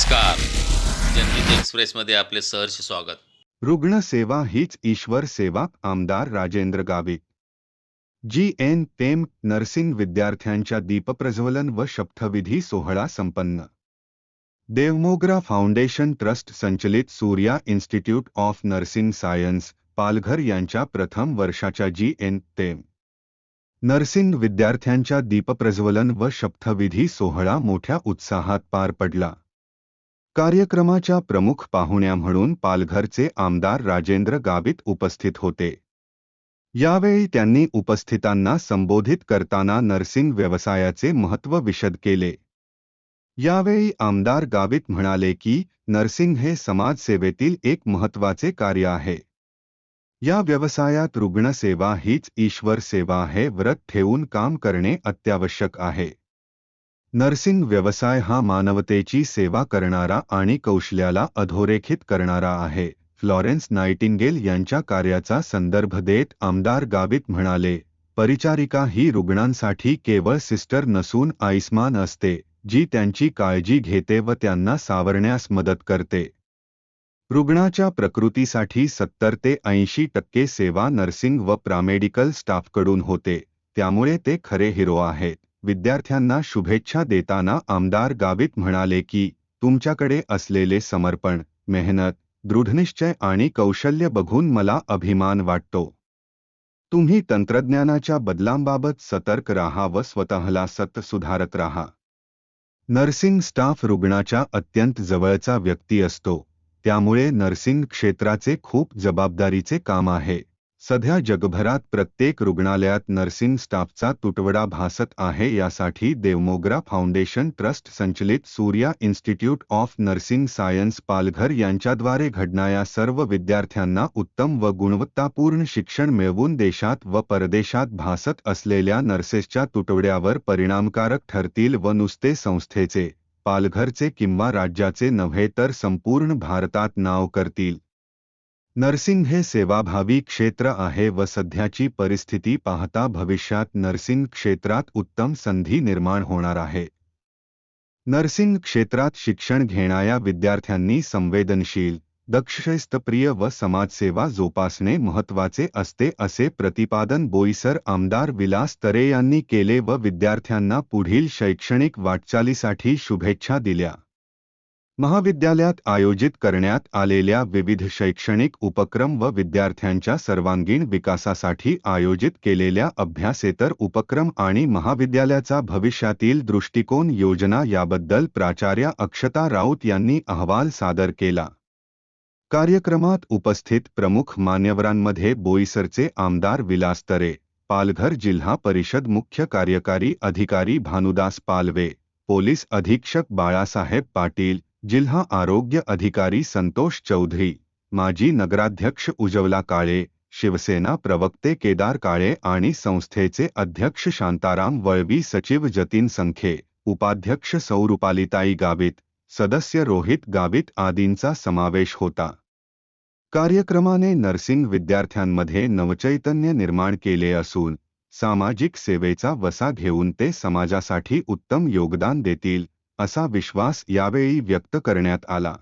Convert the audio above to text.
नमस्कार. जनहित एक्सप्रेसमध्ये आपले सहर्ष स्वागत. रुग्णसेवा हीच ईश्वर सेवा आमदार Rajendra Gavit. G N M nursing विद्यार्थ्यांच्या दीपप्रज्वलन व शपथविधी सोहळा संपन्न. देवमोगरा फाउंडेशन ट्रस्ट संचलित Surya institute of nursing science Palghar यांच्या प्रथम वर्षाच्या जी एन तेम. नर्सिंग विद्यार्थ्यांच्या दीपप्रज्वलन व शपथविधी सोहळा मोठ्या उत्साहात पार पडला. कार्यक्रमाच्या प्रमुख पाहुण्या म्हणून पालघरचे आमदार राजेंद्र गावित उपस्थित होते. यावेळी त्यांनी उपस्थितांना संबोधित करताना नर्सिंग व्यवसायाचे महत्त्व विशद केले. यावेळी आमदार गावित म्हणाले की, नर्सिंग हे समाजसेवेतील एक महत्त्वाचे कार्य आहे. या व्यवसायात रुग्णसेवा हीच ईश्वर सेवा आहे, व्रत ठेवून काम करणे अत्यावश्यक आहे. नर्सिंग व्यवसाय हा मानवतेची सेवा करणारा आणि कौशल्याला अधोरेखित करणारा आहे. फ्लॉरेन्स नाइटिंगेल यांच्या कार्याचा संदर्भ देत आमदार गावित म्हणाले परिचारिका ही रुग्णांसाठी केवळ सिस्टर नसून आयुष्मान असते जी त्यांची काळजी घेते व त्यांना सावरण्यास मदत करते. रुग्णाच्या प्रकृतीसाठी सत्तर ते ऐंशी टक्के सेवा नर्सिंग व प्रामेडिकल स्टाफकडून होते त्यामुळे ते खरे हिरो आहेत. विद्यार्थ्यांना शुभेच्छा देताना आमदार गावित म्हणाले की तुमच्याकडे असलेले समर्पण मेहनत दृढनिश्चय आणि कौशल्य बघून मला अभिमान वाटतो. तुम्ही तंत्रज्ञानाच्या बदलांबाबत सतर्क राहा व स्वतःला सत सुधारत राहा. नर्सिंग स्टाफ रुग्णाच्या अत्यंत जवळचा व्यक्ती असतो. त्यामुळे नर्सिंग क्षेत्राचे खूप जबाबदारीचे काम आहे. सध्या जगभरात प्रत्येक रुग्णालयात नर्सिंग स्टाफचा तुटवडा भासत आहे यासाठी देवमोगरा फाउंडेशन ट्रस्ट संचलित Surya institute of nursing science Palghar यांच्याद्वारे घडणाऱ्या सर्व विद्यार्थ्यांना उत्तम व गुणवत्तापूर्ण शिक्षण मिळवून देशात व परदेशात भासत असलेल्या नर्सेसच्या तुटवड्यावर परिणामकारक ठरतील व नुसते संस्थेचे पालघरचे किंवा राज्याचे नव्हे तर संपूर्ण भारतात नाव करतील. नर्सिंग हे सेवाभावी क्षेत्र आहे व सध्याची परिस्थिती पाहता भविष्यात नर्सिंग क्षेत्रात उत्तम संधी निर्माण होणार आहे. नर्सिंग क्षेत्रात शिक्षण घेणाऱ्या विद्यार्थ्यांनी संवेदनशील दक्षशिस्तप्रिय व समाजसेवा जोपासणे महत्त्वाचे असते असे प्रतिपादन बोईसर आमदार विलास तरे यांनी केले व विद्यार्थ्यांना पुढील शैक्षणिक वाटचालीसाठी शुभेच्छा दिल्या. महाविद्यालयात आयोजित करण्यात आलेल्या विविध शैक्षणिक उपक्रम व विद्यार्थ्यांच्या सर्वांगीण विकासासाठी आयोजित केलेल्या अभ्यासेतर उपक्रम आणि महाविद्यालयाचा भविष्यातील दृष्टिकोन योजना याबद्दल प्राचार्या अक्षता राऊत यांनी अहवाल सादर केला. कार्यक्रमात उपस्थित प्रमुख मान्यवरांमध्ये बोईसरचे आमदार विलास तरे पालघर जिल्हा परिषद मुख्य कार्यकारी अधिकारी भानुदास पालवे पोलीस अधीक्षक बाळासाहेब पाटील जिल्हा आरोग्य अधिकारी संतोष चौधरी माजी नगराध्यक्ष उज्ज्वला काळे शिवसेना प्रवक्ते केदार काळे आणि संस्थेचे अध्यक्ष शांताराम वळवी सचिव जतीन संखे उपाध्यक्ष सौरुपालिताई गावित सदस्य रोहित गावित आदींचा समावेश होता. कार्यक्रमाने नर्सिंग विद्यार्थ्यांमध्ये नवचैतन्य निर्माण केले असून सामाजिक सेवेचा वसा घेऊन ते समाजासाठी उत्तम योगदान देतील असा विश्वास यावेळी व्यक्त करण्यात आला.